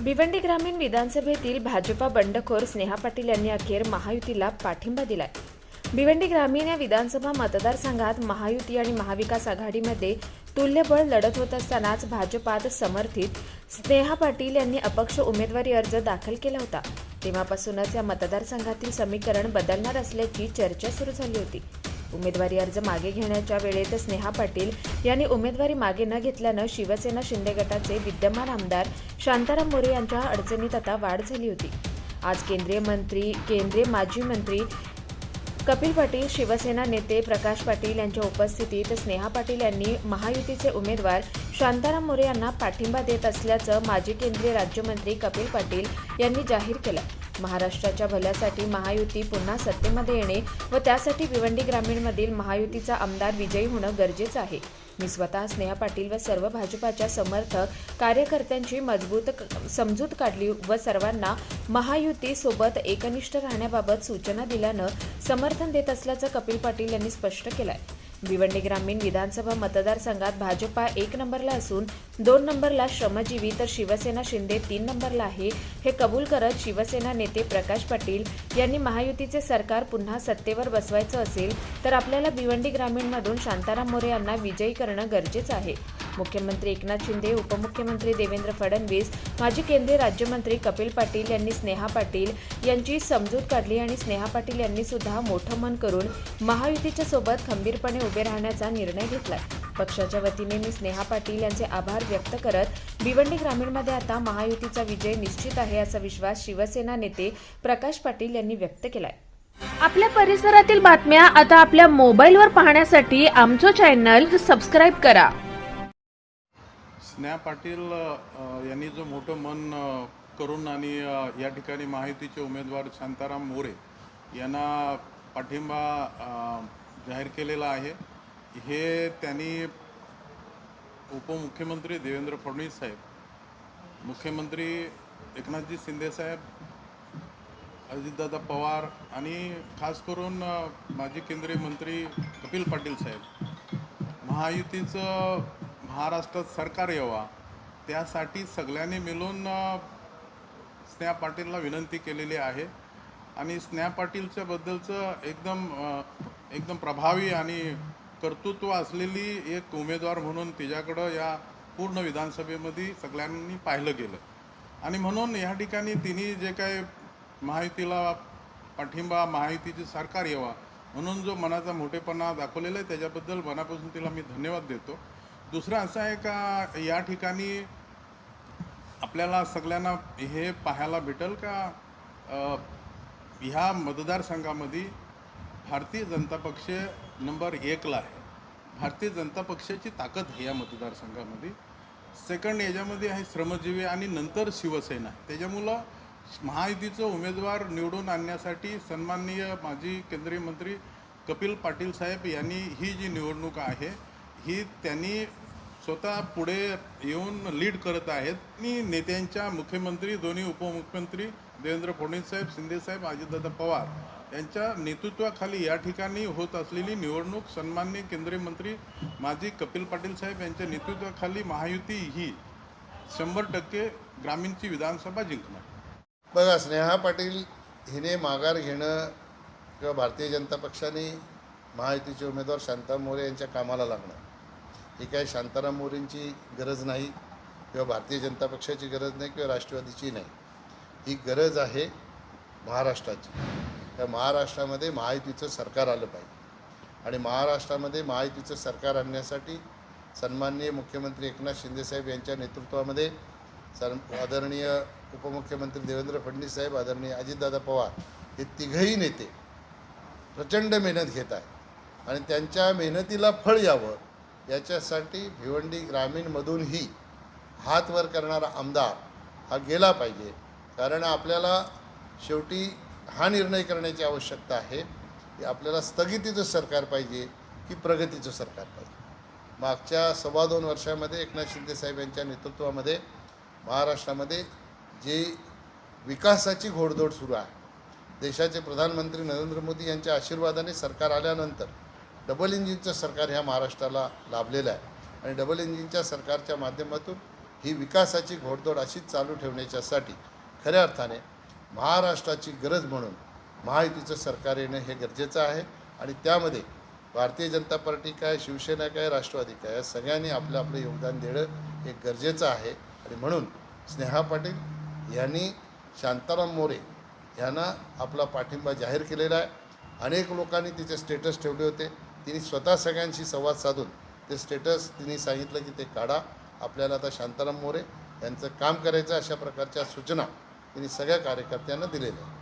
भिवंडी ग्रामीण विधानसभेतील भाजपा बंडखोर स्नेहा पाटील यांनी अखेर महायुतीला पाठिंबा दिलाय. भिवंडी ग्रामीण या विधानसभा मतदारसंघात महायुती आणि महाविकास आघाडीमध्ये तुल्यबळ लढत होत असतानाच भाजपात समर्थित स्नेहा पाटील यांनी अपक्ष उमेदवारी अर्ज दाखल केला होता. तेव्हापासूनच या मतदारसंघातील समीकरण बदलणार असल्याची चर्चा सुरू झाली होती. उमेदवारी अर्ज मागे घेण्याच्या वेळेत स्नेहा पाटील यांनी उमेदवारी मागे न घेतल्यानं शिवसेना शिंदे गटाचे विद्यमान आमदार शांताराम मोरे यांच्या अडचणीत आता वाढ झाली होती. आज केंद्रीय मंत्री केंद्रीय माजी मंत्री कपिल पाटील शिवसेना नेते प्रकाश पाटील यांच्या उपस्थितीत स्नेहा पाटील यांनी महायुतीचे उमेदवार शांताराम मोरे यांना पाठिंबा देत असल्याचं माजी केंद्रीय राज्यमंत्री कपिल पाटील यांनी जाहीर केलं. महाराष्ट्राच्या भल्यासाठी महायुती पुन्हा सत्तेमध्ये येणे व त्यासाठी भिवंडी ग्रामीणमधील महायुतीचा आमदार विजयी होणं गरजेचं आहे. मी स्वतः स्नेहा पाटील व सर्व भाजपाच्या समर्थक कार्यकर्त्यांची मजबूत क- समजूत काढली व सर्वांना महायुतीसोबत एकनिष्ठ राहण्याबाबत सूचना दिल्यानं समर्थन देत असल्याचं कपिल पाटील यांनी स्पष्ट केलं आहे भिवंडी ग्रामीण विधानसभा मतदारसंघात भाजपा एक नंबरला असून दोन नंबरला श्रमजीवी तर शिवसेना शिंदे तीन नंबरला आहे. हे कबूल करत शिवसेना नेते प्रकाश पाटील यांनी महायुतीचे सरकार पुन्हा सत्तेवर बसवायचं असेल तर आपल्याला भिवंडी ग्रामीणमधून शांताराम मोरे यांना विजयी करणं गरजेचं आहे. मुख्यमंत्री एकनाथ शिंदे उपमुख्यमंत्री देवेंद्र फडणवीस माजी केंद्रीय राज्यमंत्री कपिल पाटील यांनी स्नेहा पाटील यांची समजूत काढली आणि स्नेहा पाटील यांनी सुद्धा मोठं मन करून महायुतीच्या सोबत खंबीरपणे उभे राहण्याचा निर्णय घेतलाय. पक्षाच्या वतीने मी स्नेहा पाटील यांचे आभार व्यक्त करत भिवंडी ग्रामीणमध्ये आता महायुतीचा विजय निश्चित आहे असा विश्वास शिवसेना नेते प्रकाश पाटील यांनी व्यक्त केलाय. आपल्या परिसरातील बातम्या आता आपल्या मोबाईलवर पाहण्यासाठी आमचं चॅनल सबस्क्राईब करा. स्नेहा पाटील यांनी जो मोठं मन करून आणि या ठिकाणी महायुतीचे उमेदवार शांताराम मोरे यांना पाठिंबा जाहीर केलेला आहे. हे त्यांनी उपमुख्यमंत्री देवेंद्र फडणवीस साहेब मुख्यमंत्री एकनाथजी शिंदेसाहेब अजितदादा पवार आणि खास करून माजी केंद्रीय मंत्री कपिल पाटील साहेब. महायुतीचं महाराष्ट्रात सरकार यावा त्यासाठी सगळ्यांनी मिळून स्नेहा पाटीलला विनंती केलेली आहे. आणि स्नेहा पाटीलच्या बद्दलचं एकदम एकदम प्रभावी आणि कर्तृत्व असलेली एक उमेदवार म्हणून तिच्याकडं या पूर्ण विधानसभेमध्ये सगळ्यांनी पाहिलं गेलं. आणि म्हणून या ठिकाणी तिने जे काय महायुतीला पाठिंबा महायुतीचे सरकार यावा म्हणून जो मनाचा मोठेपणा दाखवलेला आहे त्याच्याबद्दल मनापासून तिला मी धन्यवाद देतो. दुसरं असं आहे का या ठिकाणी आपल्याला सगळ्यांना हे पाहायला भेटेल का? ह्या मतदारसंघामध्ये भारतीय जनता पक्ष नंबर एकला आहे. भारतीय जनता पक्षाची ताकद आहे या मतदारसंघामध्ये. सेकंड याच्यामध्ये आहे श्रमजीवी आणि नंतर शिवसेना. आहे त्याच्यामुळं महायुतीचं उमेदवार निवडून आणण्यासाठी सन्माननीय माजी केंद्रीय मंत्री कपिल पाटील साहेब यांनी ही जी निवडणूक आहे ही त्यांनी स्वतः पुढे येऊन लीड करत आहेत. आणि नेत्यांच्या मुख्यमंत्री दोन्ही उपमुख्यमंत्री देवेंद्र फडणवीस साहेब शिंदे साहेब अजितदादा पवार यांच्या नेतृत्वाखाली या ठिकाणी होत असलेली निवडणूक सन्माननीय केंद्रीय मंत्री माजी कपिल पाटील साहेब यांच्या नेतृत्वाखाली महायुती ही शंभर टक्के ग्रामीणची विधानसभा जिंकणार. बघा स्नेहा पाटील हिने माघार घेणं किंवा भारतीय जनता पक्षाने महायुतीचे उमेदवार शांता मोरे यांच्या कामाला लागणं. ही काय शांताराम मोरेंची गरज नाही किंवा भारतीय जनता पक्षाची गरज नाही किंवा राष्ट्रवादीची नाही. ही गरज आहे महाराष्ट्राची. त्या महाराष्ट्रामध्ये महायुतीचं सरकार आलं पाहिजे. आणि महाराष्ट्रामध्ये महायुतीचं सरकार आणण्यासाठी सन्माननीय मुख्यमंत्री एकनाथ शिंदेसाहेब यांच्या नेतृत्वामध्ये सन् आदरणीय उपमुख्यमंत्री देवेंद्र फडणवीस साहेब आदरणीय अजितदादा पवार हे तिघही नेते प्रचंड मेहनत घेत आहेत. आणि त्यांच्या मेहनतीला फळ यावं याच्यासाठी भिवंडी ग्रामीणमधूनही हात वर करणारा आमदार हा गेला पाहिजे. कारण आपल्याला शेवटी हा निर्णय करण्याची आवश्यकता आहे. की आपल्याला स्थगितीचं सरकार पाहिजे की प्रगतीचं सरकार पाहिजे. मागच्या सव्वा दोन वर्षामध्ये एकनाथ शिंदे साहेब यांच्या नेतृत्वामध्ये महाराष्ट्रामध्ये जे विकासाची घोडदौड सुरू आहे. देशाचे प्रधानमंत्री नरेंद्र मोदी यांच्या आशीर्वादाने सरकार आल्यानंतर डबल इंजिनचं सरकार ह्या महाराष्ट्राला लाभलेलं आहे. आणि डबल इंजिनच्या सरकारच्या माध्यमातून ही विकासाची घोडदौड अशीच चालू ठेवण्याच्यासाठी खऱ्या अर्थाने महाराष्ट्राची गरज म्हणून महायुतीचं सरकार येणं हे गरजेचं आहे. आणि त्यामध्ये भारतीय जनता पार्टी काय शिवसेना काय राष्ट्रवादी काय या सगळ्यांनी आपलं आपलं योगदान देणं हे गरजेचं आहे. आणि म्हणून स्नेहा पाटील यांनी शांताराम मोरे यांना आपला पाठिंबा जाहीर केलेला आहे. अनेक लोकांनी तिचे स्टेटस ठेवले होते. तिने स्वतः सगळ्यांशी संवाद साधून ते स्टेटस तिने सांगितलं की ते काढा. आपल्याला आता शांताराम मोरे यांचं काम करायचं अशा प्रकारच्या सूचना तिने सगळ्या कार्यकर्त्यांना दिलेल्या आहेत.